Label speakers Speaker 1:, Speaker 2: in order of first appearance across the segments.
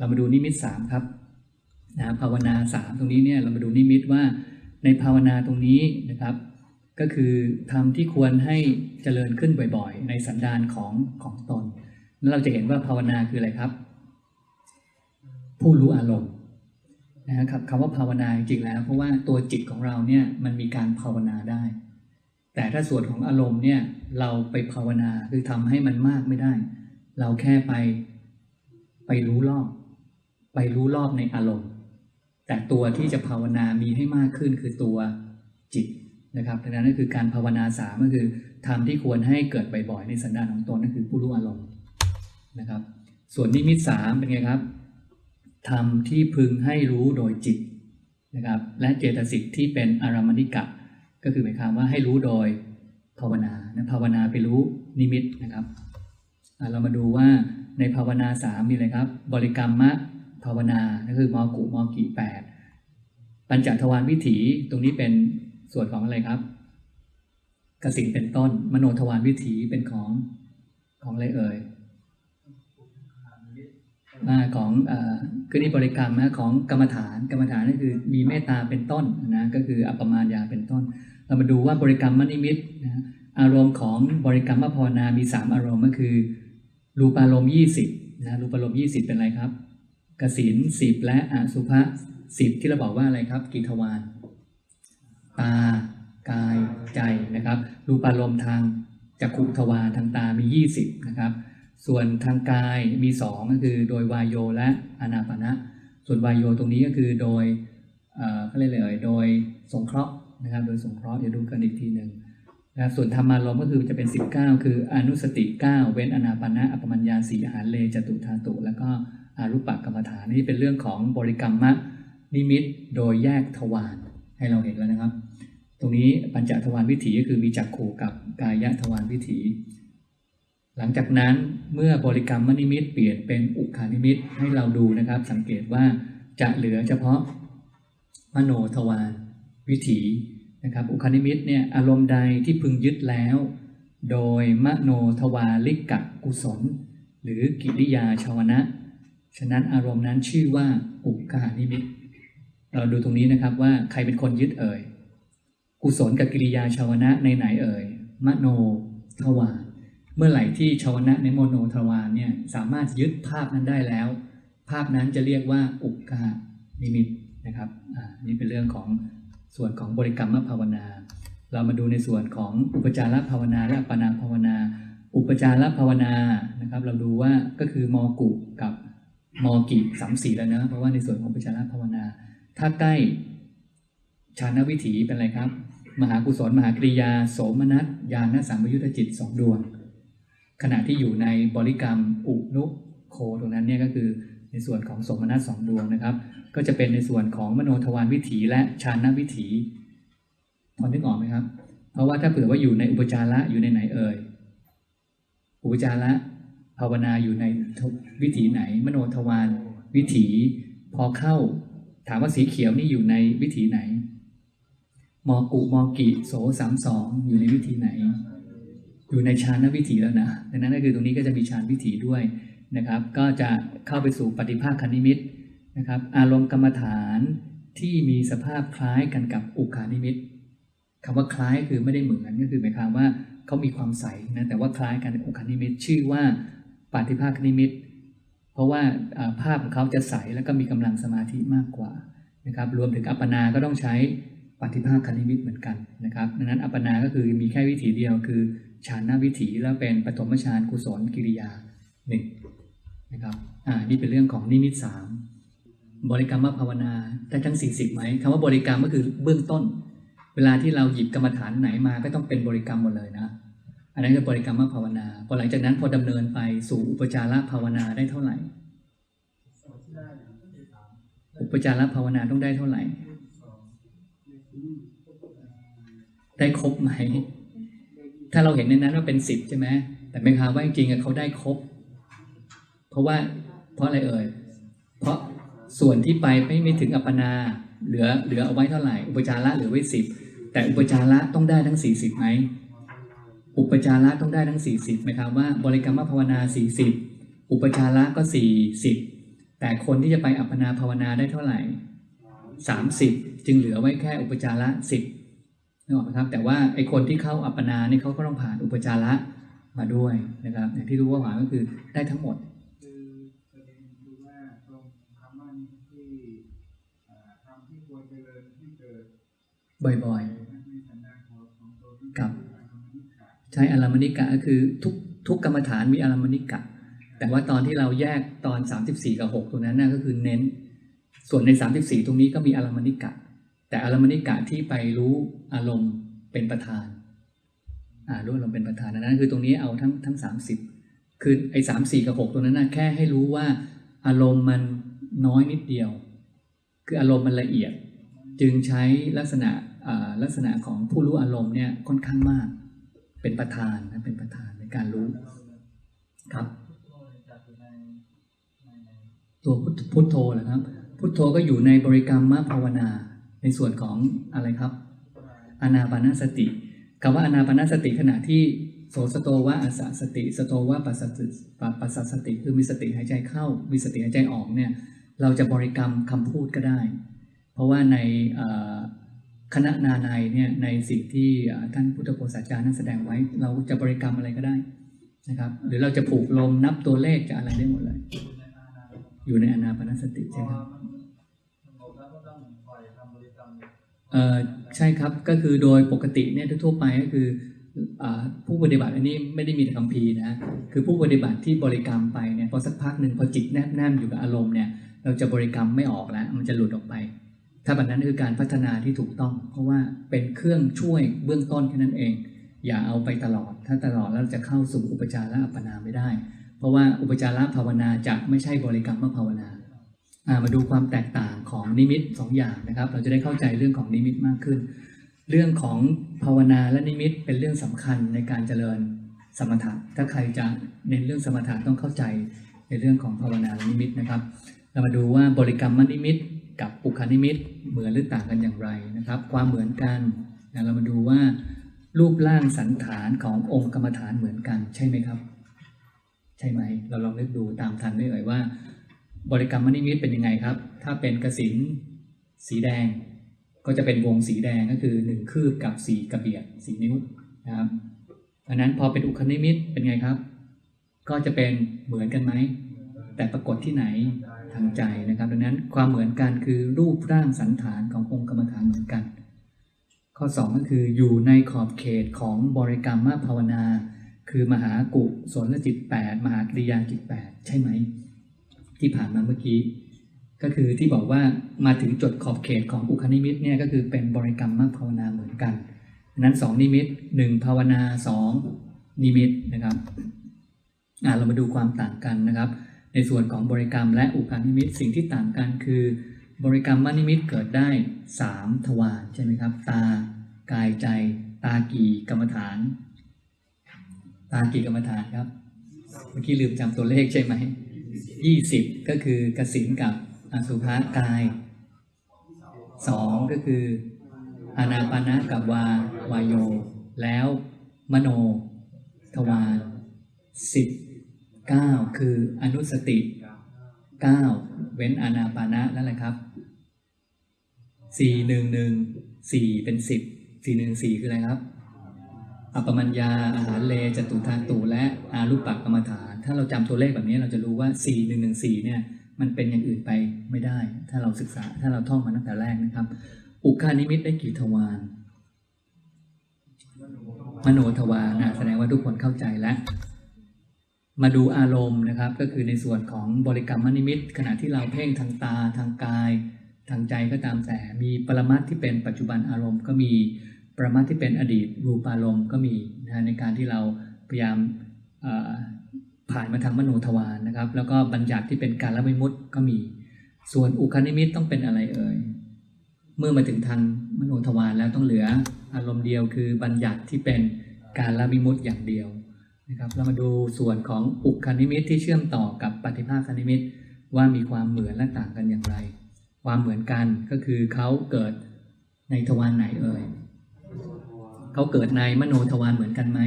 Speaker 1: เรามาดูนิมิตสามครับนะภาวนาสามตรงนี้เนี่ยเรามาดูนิมิตว่าในภาวนาตรงนี้นะครับ ก็คือทำที่ควรให้เจริญขึ้นบ่อยๆ ในสันดานของของตน แล้วเราจะเห็นว่าภาวนาคืออะไรครับ ผู้รู้อารมณ์นะครับคำว่าภาวนาจริงๆแล้ว เพราะว่าตัวจิตของเราเนี่ยมันมีการภาวนาได้ แต่ถ้าส่วนของอารมณ์เนี่ยเราไปภาวนาคือทำให้มันมากไม่ได้ เราแค่ไปไปรู้รอบ ไปรู้รอบในอารมณ์ แต่ตัวที่จะภาวนามีให้มากขึ้นคือตัวจิตนะครับดังนั้นก็คือการภาวนาสามก็คือทำที่ควรให้เกิดบ่อยๆในสันดานของตนนั่นคือผู้รู้อารมณ์นะครับ ส่วนนิมิตสามเป็นไงครับทำที่พึงให้รู้โดยจิตนะครับและเจตสิกที่เป็นอารามณิกะก็คือหมายความว่าให้รู้โดยภาวนานะภาวนาไปรู้นิมิตนะครับเรามาดูว่าในภาวนาสามมีอะไรครับ บริกรรมะ ภาวนาก็คือมอกุมอกีแปดปัญจทวารวิถีตรงนี้เป็นส่วนของอะไรครับ กสินเป็นต้น มโนทวารวิถีเป็นของของอะไรเอ่ยอ่าของอคือนี่บริกรรมนะของกรรมฐานกรรมฐานก็คือมีเมตตาเป็นต้นนะก็คืออัปปมาญาเป็นต้น เรามาดูว่าบริกรรมมนิมิตนะอารมณ์ของบริกรรมภาวนา มี 3 อารมณ์ก็คือรูปารมณ์20นะรูปารมณ์20 เป็นอะไรครับ กสินสิบและอสุภะสิบที่เราบอกว่าอะไรครับกีทวารตากายใจนะครับรูปารมณ์ทางจักขุทวารทางตามี 20นะครับส่วนทางกายมี 2 ก็คือโดยวายโยและอนาปานะส่วนวายโยตรงนี้ก็คือโดยเอ่อเขาเรียกเลยโดยสงเคราะห์นะครับ โดยสงเคราะห์เดี๋ยวดูกันอีกทีหนึ่งนะครับส่วนธรรมารมก็คือจะเป็น 19 คืออนุสติ 9 เว้นอนาปานะอัปมัญญาสีอาหารเลจตุธาตุ แล้วก็ อารุปปกรรมฐานนี่เป็นเรื่องของบริกรรมะนิมิตโดยแยกทวารให้เราเห็นแล้วนะครับ ตรงนี้ปัญจทวารวิถีก็คือมีจักขูกับกายทวารวิถี หลังจากนั้นเมื่อบริกรรมมนิมิตเปลี่ยนเป็นอุคานิมิตให้เราดูนะครับ สังเกตว่าจะเหลือเฉพาะมโนทวารวิถีนะครับอุคานิมิตเนี่ยอารมณ์ใดที่พึงยึดแล้ว โดยมโนทวาลิกะกุศล หรือกิริยาชาวนะ ฉะนั้นอารมณ์นั้นชื่อว่าอุกานิมิต เราดูตรงนี้นะครับว่าใครเป็นคนยึดเอ่ย กุศลกับกิริยาชาวนะในไหนเอ่ย มโนทวาร เมื่อไหร่ที่ชาวนะในโมโนทวารเนี่ยสามารถยึดภาพนั้นได้แล้ว ภาพนั้นจะเรียกว่าอุกกานิมิตนะครับอ่านี่เป็นเรื่องของส่วนของบริกรรมภาวนา เรามาดูในส่วนของอุปจารภาวนาและปปนาภาวนา อุปจารภาวนานะครับ เราดูว่าก็คือมอกุกับ มอกิสามสี่แล้วนะ เพราะว่าในส่วนของอุปจารภาวนา ถ้าใกล้ฌานวิถีเป็นอะไรครับ มหากุศลมหากริยา โสมนัสญาณสัมยุตจิตสองดวง ขณะที่อยู่ในบริกรรมอุนุโคตรงนั้นเนี่ยก็คือในส่วนของสมนัตสองดวงนะครับ ก็จะเป็นในส่วนของมโนทวารวิถีและชานวิถีพอนึกออกไหมครับ เพราะว่าถ้าเผื่อว่าอยู่ในอุปจาระอยู่ในไหนเอ่ยอุปจาระ ภาวนาอยู่ในวิถีไหน มโนทวารวิถี พอเข้า ถามว่าสีเขียวนี่อยู่ในวิถีไหน มอกุมอกิโสสามสองอยู่ในวิธีไหน อยู่ในฌานวิถีแล้วนะดังนั้นก็คือตรงนี้ก็จะมีฌานวิถีด้วยนะครับ ก็จะเข้าไปสู่ปฏิภาคคณิมิตนะครับ อารมณ์กรรมฐานที่มีสภาพคล้ายกันกับอุคานิมิตคำว่าคล้ายคือไม่ได้เหมือนก็คือหมายความว่าเขามีความใสนะแต่ว่าคล้ายกันอุคานิมิตชื่อว่า ปฏิภาคคณิมิต เพราะว่าภาพของเขาจะใสแล้วก็มีกำลังสมาธิมากกว่านะครับรวมถึงอัปปนา ก็ต้องใช้ปฏิภาคคณิมิตเหมือนกันนะครับดังนั้นอัปปนา ก็คือมีแค่วิถีเดียวคือฌานนาวิถีแล้วเป็นปฐมฌานกุศลกิริยาหนึ่งนะครับอ่านี่เป็นเรื่องของนิมิตสามบริกรรมภาวนาได้ทั้งสี่สิบไหมคำว่าบริกรรมก็คือเบื้องต้น เวลาที่เราหยิบกรรมฐานไหนมาก็ต้องเป็นบริกรรมหมดเลยนะ อันนั้นคือบริกรรมภาวนา พอหลังจากนั้นพอดำเนินไปสู่อุปจารภาวนาได้เท่าไหร่ อุปจารภาวนาต้องได้เท่าไหร่ ได้ครบไหม ถ้าเราเห็นในนั้นว่าเป็นสิบใช่ไหม แต่เป็นคำว่าจริงๆเขาได้ครบ เพราะว่าเพราะอะไรเอ่ย เพราะส่วนที่ไปไม่ไม่ถึงอัปปนา เหลือเหลือเอาไว้เท่าไหร่ อุปจาระเหลือไว้สิบแต่อุปจาระต้องได้ทั้งสี่สิบไหม อุปจาระต้องได้ทั้งสี่สิบหมายความว่าบริกรรมภาวนาสี่สิบอุปจาระก็สี่สิบแต่คนที่จะไปอัปปนาภาวนาได้เท่าไหร่สามสิบจึงเหลือไว้แค่อุปจาระสิบนึกออกไหมครับ แต่ว่าไอคนที่เข้าอัปปนาเนี่ยเขาก็ต้องผ่านอุปจาระมาด้วยนะครับอย่างที่รู้ว่าหวานก็คือได้ทั้งหมด
Speaker 2: คือประเด็นคือว่าตรงคำว่าที่เอ่อทำที่ควรเจริญที่เกิด
Speaker 1: บ่อย
Speaker 2: ใใช้
Speaker 1: อารามณิกะก็คือทุกทุกกรรมฐานมีอารามณิกะ แต่ว่าตอนที่เราแยกตอน 34 กับ 6 ตรงนั้นน่ะก็คือเน้น ส่วนใน 34 ตรงนี้ก็มีอารามณิกะ แต่อารามณิกะที่ไปรู้อารมณ์เป็นประธานอ่ารู้อารมณ์เป็นประธานนั้นคือตรงนี้เอาทั้งทั้ง 30 คือไอ้สามสี่กับหกตรงนั้นน่ะแค่ให้รู้ว่าอารมณ์มันน้อยนิดเดียว คืออารมณ์มันละเอียด จึงใช้ลักษณะอ่าลักษณะของผู้รู้อารมณ์เนี่ยค่อนข้างมาก เป็นประธานนะเป็นประธานในการรู้ครับ ตัวพุทพุทโธเหรอครับ พุทโธก็อยู่ในบริกรรมมภาวนา ในส่วนของอะไรครับอนาปานสติคำว่าอนาปานสติขณะที่โสสโตวะอาสาสติสโตวะปัสสติปัสสสติ คือมีสติหายใจเข้า มีสติหายใจออกเนี่ย เราจะบริกรรมคำพูดก็ได้ เพราะว่าใน คณะนาในเนี่ยในสิ่งที่ท่านพุทธโฆษาจารย์นั้นแสดงไว้ เราจะบริกรรมอะไรก็ได้นะครับ หรือเราจะผูกลมนับตัวเลขจะอะไรได้หมดเลย อยู่ในอนาปานสติใช่ไหมครับเออใช่ครับก็คือโดยปกติเนี่ยทั่วไปก็คืออผู้ปฏิบัติอันนี้ไม่ได้มีแต่คำพีนะคือผู้ปฏิบัติที่บริกรรมไปเนี่ยพอสักพักหนึ่งพอจิตแนบแน่นอยู่กับอารมณ์เนี่ยเราจะบริกรรมไม่ออกแล้ว มันจะหลุดออกไป ถ้าแบบนั้นคือการพัฒนาที่ถูกต้อง เพราะว่าเป็นเครื่องช่วยเบื้องต้นแค่นั้นเอง อย่าเอาไปตลอด ถ้าตลอดแล้วจะเข้าสู่อุปจาระอัปปนาไม่ได้ เพราะว่าอุปจาระภาวนาจะไม่ใช่บริกรรมภาวนามาดูความแตกต่างของนิมิตสองอย่างนะครับ เราจะได้เข้าใจเรื่องของนิมิตมากขึ้น เรื่องของภาวนาและนิมิตเป็นเรื่องสำคัญในการเจริญสมถะถ้าใครจะเน้นเรื่องสมถะต้องเข้าใจในเรื่องของภาวนาและนิมิตนะครับ เรามาดูว่าบริกรรมนิมิต กับอุคานิมิตเหมือนหรือต่างกันอย่างไรนะครับ ความเหมือนกันนะเรามาดูว่า รูปร่างสันฐานขององค์กรรมฐานเหมือนกัน ใช่ไหมครับ ใช่ไหม เราลองนึกดูตามทันได้เลยว่า บริกรรมนิมิตเป็นยังไงครับ ถ้าเป็นกสินสีแดง ก็จะเป็นวงสีแดงก็คือหนึ่งคืบกับสีกระเบียดสีนิ้วนะครับอันนั้นพอเป็นอุคนิมิตเป็นไงครับ ก็จะเป็นเหมือนกันไหมแต่ปรากฏที่ไหน ทางใจนะครับ ดังนั้นความเหมือนกันคือรูปร่างสันฐานขององค์กรรมฐานเหมือนกัน ข้อ 2 ก็คืออยู่ในขอบเขตของบริกรรมภาวนา คือมหากุศลจิต 8 มหากริยาจิต 8 ใช่ไหม ที่ผ่านมาเมื่อกี้ ก็คือที่บอกว่ามาถึงจุดขอบเขตของอุคนิมิตเนี่ยก็คือเป็นบริกรรมภาวนาเหมือนกันดังนั้น 2 นิมิต 1 ภาวนา 2 นิมิตนะครับเรามาดูความต่างกันนะครับ ในส่วนของบริกรรมและอุคานิมิตสิ่งที่ต่างกันคือ บริกรรมวนิมิตเกิดได้ 3 ทวารใช่ไหมครับ ตากายใจ ตากี่กรรมฐาน ตากี่กรรมฐานครับ เมื่อกี้ลืมจำตัวเลขใช่ไหมยี่สิบก็คือกสินกับอสุภะกายสองก็คืออานาปานะกับวาวายโย แล้วมโน ทวารสิบ เก้าคืออนุสติเก้าเว้นอานาปานะนั่นแหละครับสี่หนึ่งหนึ่งสี่เป็นสิบสี่หนึ่งสี่คืออะไรครับ อปมัญญาอาหารเลจตุทานตุและอารูปปักกรรมฐาน ถ้าเราจำตัวเลขแบบนี้เราจะรู้ว่า 4 1 1 4 เนี่ยมันเป็นอย่างอื่นไปไม่ได้ ถ้าเราศึกษาถ้าเราท่องมาตั้งแต่แรกนะครับ อุคานิมิตได้กี่ทวารมโนทวารนะแสดงว่าทุกคนเข้าใจแล้ว มาดูอารมณ์นะครับ ก็คือในส่วนของบริกรรมนิมิต ขณะที่เราเพ่งทางตาทางกาย ทางใจก็ตามแต่มีปรมัตที่เป็นปัจจุบันอารมณ์ก็มีปรมัตที่เป็นอดีตรูปารมณ์ก็มีนะในการที่เราพยายามผ่านมาทางมโนทวารนะครับ แล้วก็บัญญัติที่เป็นการละวิมุตก็มี ส่วนอุคานิมิตต้องเป็นอะไรเอ่ยเมื่อมาถึงทางมโนทวารแล้วต้องเหลืออารมณ์เดียวคือบัญญัติที่เป็นการละวิมุตอย่างเดียว นะครับเรามาดูส่วนของอุคานิมิตที่เชื่อมต่อกับปฏิภาคนิมิตว่ามีความเหมือนและต่างกันอย่างไร ความเหมือนกันก็คือเขาเกิดในทวารไหนเอ่ยเขาเกิดในมโนทวารเหมือนกันไหม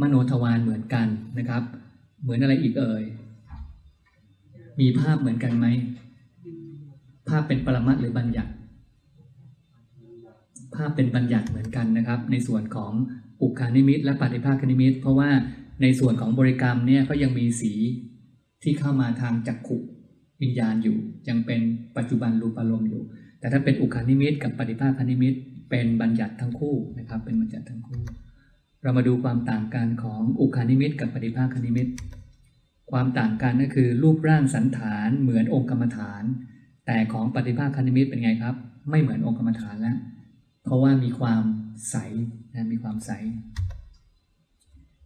Speaker 1: มโนทวารเหมือนกันนะครับ เหมือนอะไรอีกเอ่ยมีภาพเหมือนกันไหมภาพเป็นปรมัตหรือบัญญัติ ภาพเป็นบัญญัติเหมือนกันนะครับ ในส่วนของ อุคานิมิต และปฏิภาคนิมิต เพราะว่าในส่วนของบริกรรมเนี่ยก็ยังมีสีที่เข้ามาทางจักขุวิญญาณอยู่ ยังเป็นปัจจุบันรูปารมณ์อยู่ แต่ถ้าเป็นอุคานิมิต กับปฏิภาคนิมิต เป็นบัญญัติทั้งคู่นะครับ เป็นบัญญัติทั้งคู่ เรามาดูความต่างกันของอุคานิมิต กับปฏิภาคนิมิต ความต่างกันก็คือรูปร่างสันฐานเหมือนองค์กรรมฐาน แต่ของปฏิภาคนิมิตเป็นไงครับ ไม่เหมือนองค์กรรมฐานแล้วเพราะว่ามีความ ใสนะมีความใส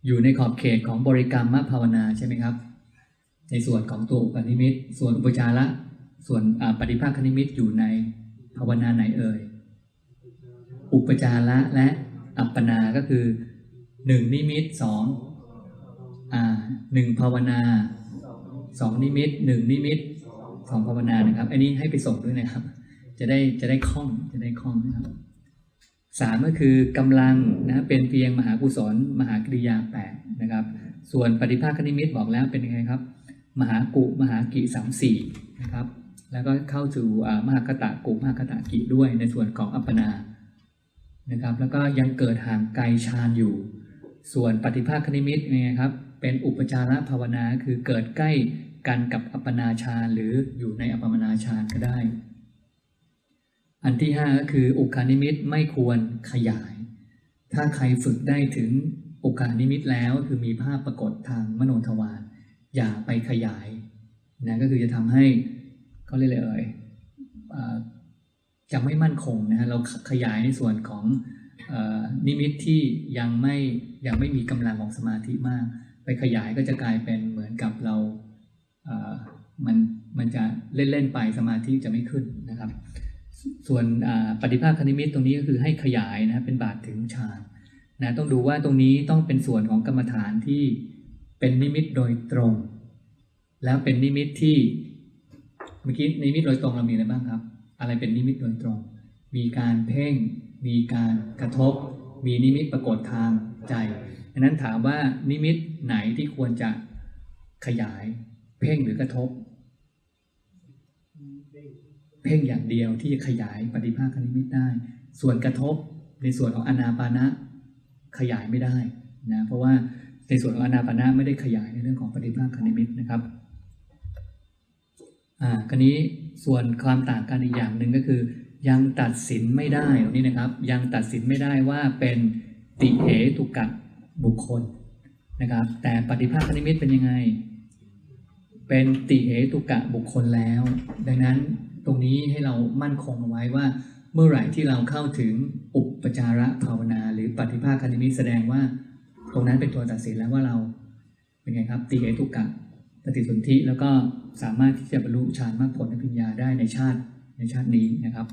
Speaker 1: อยู่ในขอบเขตของบริกรรมมภาวนาใช่ไหมครับ ในส่วนของตัวอุปนิมิต ส่วนอุปจาระ ส่วนปฏิภาคนิมิตอยู่ในภาวนาไหนเอ่ย อุปจาระและอัปปนา ก็คือหนึ่งนิมิตสองอ่าหนึ่งภาวนาสองนิมิตหนึ่งนิมิตสองภาวนานะครับ อันนี้ให้ไปส่งด้วยนะครับ จะได้จะได้คล่องจะได้คล่องนะครับ สามก็คือกำลังนะเป็นเพียงมหากุศล มหากริยาแปดนะครับ ส่วนปฏิภาคนิมิตบอกแล้วเป็นยังไงครับ มหากุมหากิสามสี่นะครับ แล้วก็เข้าสู่อ่ามหากตะกุมหากตะกิด้วยในส่วนของอัปปนานะครับ แล้วก็ยังเกิดห่างไกลฌานอยู่ ส่วนปฏิภาคนิมิตเป็นไงครับ เป็นอุปจารภาวนาคือเกิดใกล้กันกับอัปปนาฌานหรืออยู่ในอัปปนาฌานก็ได้ อันที่ห้าก็คืออุคานิมิตไม่ควรขยาย ถ้าใครฝึกได้ถึงอุคานิมิตแล้วคือมีภาพปรากฏทางมโนทวารอย่าไปขยายนะก็คือจะทำให้เขาเรียกอะไรเอ่ยจะไม่มั่นคงนะฮะเราขยายในส่วนของอนิมิตที่ยังไม่ยังไม่มีกำลังของสมาธิมาก ไปขยายก็จะกลายเป็นเหมือนกับเรามันมันจะเล่น ๆ ไปสมาธิจะไม่ขึ้นนะครับ ส่วนปฏิภาคนิมิตตรงนี้ก็คือให้ขยายนะเป็นบาทถึงฌานนะต้องดูว่าตรงนี้ต้องเป็นส่วนของกรรมฐานที่เป็นนิมิตโดยตรง แล้วเป็นนิมิตที่เมื่อกี้นิมิตโดยตรงเรามีอะไรบ้างครับ อะไรเป็นนิมิตโดยตรง มีการเพ่ง มีการกระทบ มีนิมิตปรากฏทางใจดังนั้นถามว่านิมิตไหนที่ควรจะขยาย เพ่งหรือกระทบ เพ่งอย่างเดียวที่จะขยายปฏิภาคนิมิตได้ ส่วนกระทบในส่วนของอนาปานะขยายไม่ได้นะเพราะว่าในส่วนของอนาปานะไม่ได้ขยายในเรื่องของปฏิภาคนิมิตนะครับอ่าคราวนี้ส่วนความต่างกันอีกอย่างหนึ่งก็คือ ยังตัดสินไม่ได้ตรงนี้นะครับ ยังตัดสินไม่ได้ว่าเป็นติเหตุกะบุคคลนะครับ แต่ปฏิภาคนิมิตเป็นยังไง เป็นติเหตุกะบุคคลแล้ว ดังนั้น ตรงนี้ให้เรามั่นคงเอาไว้ว่า เมื่อไหร่ที่เราเข้าถึงอุปจาระภาวนา หรือปฏิภาคคณิมิตแสดงว่า ตรงนั้นเป็นตัวตัดสินแล้วว่าเราเป็นไงครับตีเหตุกะปฏิสนธิแล้วก็สามารถที่จะบรรลุฌานมรรคผลอภิญญาได้ในชาติในชาตินี้นะครับ